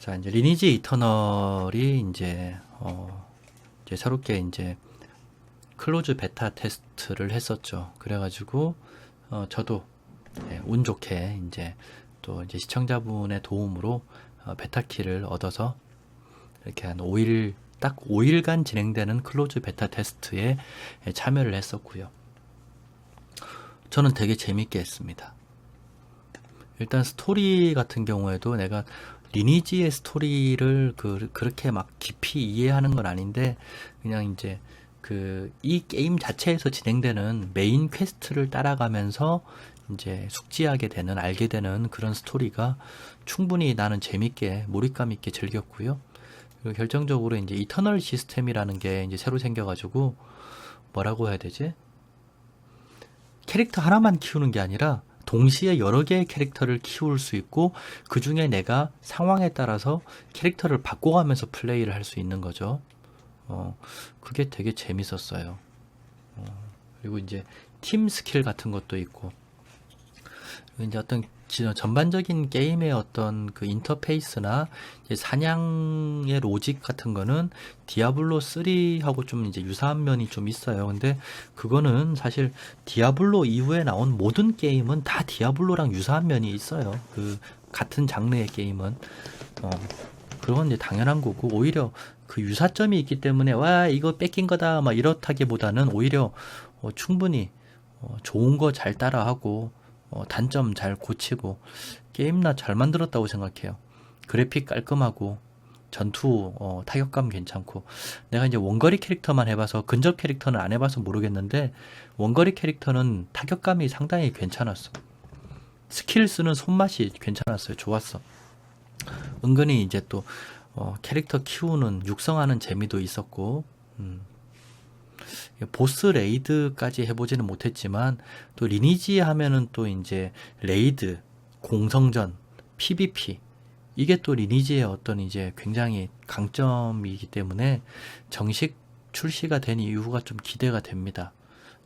자, 이제 리니지 이터널이 이제 어 이제 새롭게 이제 클로즈 베타 테스트를 했었죠. 그래가지고 어 저도 예, 운 좋게 이제 또 이제 시청자분의 도움으로 어, 베타 키를 얻어서 이렇게 한 5일 딱 5일간 진행되는 클로즈 베타 테스트에 예, 참여를 했었고요. 저는 되게 재밌게 했습니다. 일단 스토리 같은 경우에도 내가 리니지의 스토리를 그, 그렇게 막 깊이 이해하는 건 아닌데 그냥 이제 그 이 게임 자체에서 진행되는 메인 퀘스트를 따라가면서 이제 숙지하게 되는 알게 되는 그런 스토리가 충분히 나는 재밌게 몰입감 있게 즐겼고요. 그리고 결정적으로 이제 이터널 시스템이라는 게 이제 새로 생겨가지고 뭐라고 해야 되지? 캐릭터 하나만 키우는 게 아니라 동시에 여러 개의 캐릭터를 키울 수 있고 그 중에 내가 상황에 따라서 캐릭터를 바꿔가면서 플레이를 할 수 있는 거죠. 어, 그게 되게 재밌었어요. 어, 그리고 이제 팀 스킬 같은 것도 있고 이제 어떤 지- 전반적인 게임의 어떤 그 인터페이스나 사냥의 로직 같은 거는 디아블로 3하고 좀 이제 유사한 면이 좀 있어요. 근데 그거는 사실 디아블로 이후에 나온 모든 게임은 다 디아블로랑 유사한 면이 있어요. 그 같은 장르의 게임은 어 그건 이제 당연한 거고 오히려 그 유사점이 있기 때문에 와 이거 뺏긴 거다 막 이렇다기보다는 오히려 어, 충분히 어, 좋은 거 잘 따라하고 어, 단점 잘 고치고 게임나 잘 만들었다고 생각해요. 그래픽 깔끔하고 전투 어, 타격감 괜찮고 내가 이제 원거리 캐릭터만 해봐서 근접 캐릭터는 안 해봐서 모르겠는데 원거리 캐릭터는 타격감이 상당히 괜찮았어. 스킬 쓰는 손맛이 괜찮았어요. 좋았어. 은근히 이제 또 어, 캐릭터 키우는 육성하는 재미도 있었고 음. 보스 레이드까지 해보지는 못했지만 또 리니지 하면은 또 이제 레이드, 공성전, PVP 이게 또 리니지의 어떤 이제 굉장히 강점이기 때문에 정식 출시가 된 이유가 좀 기대가 됩니다.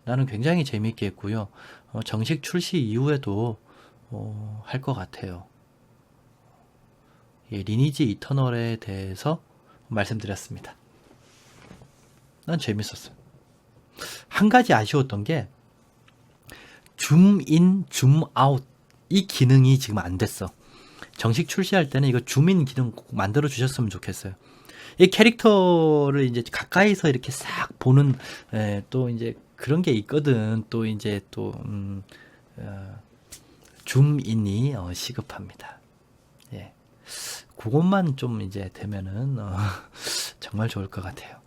나는 굉장히 재밌게 했고요. 어, 정식 출시 이후에도 어, 할것 같아요. 예, 리니지 이터널에 대해서 말씀드렸습니다. 난 재밌었어요. 한 가지 아쉬웠던 게 줌인, 줌아웃 이 기능이 지금 안 됐어. 정식 출시할 때는 이거 줌인 기능 꼭 만들어 주셨으면 좋겠어요. 이 캐릭터를 이제 가까이서 이렇게 싹 보는 에, 또 이제 그런 게 있거든. 또 이제 또 음, 어, 줌인이 어, 시급합니다. 예. 그것만 좀 이제 되면은 어, 정말 좋을 것 같아요.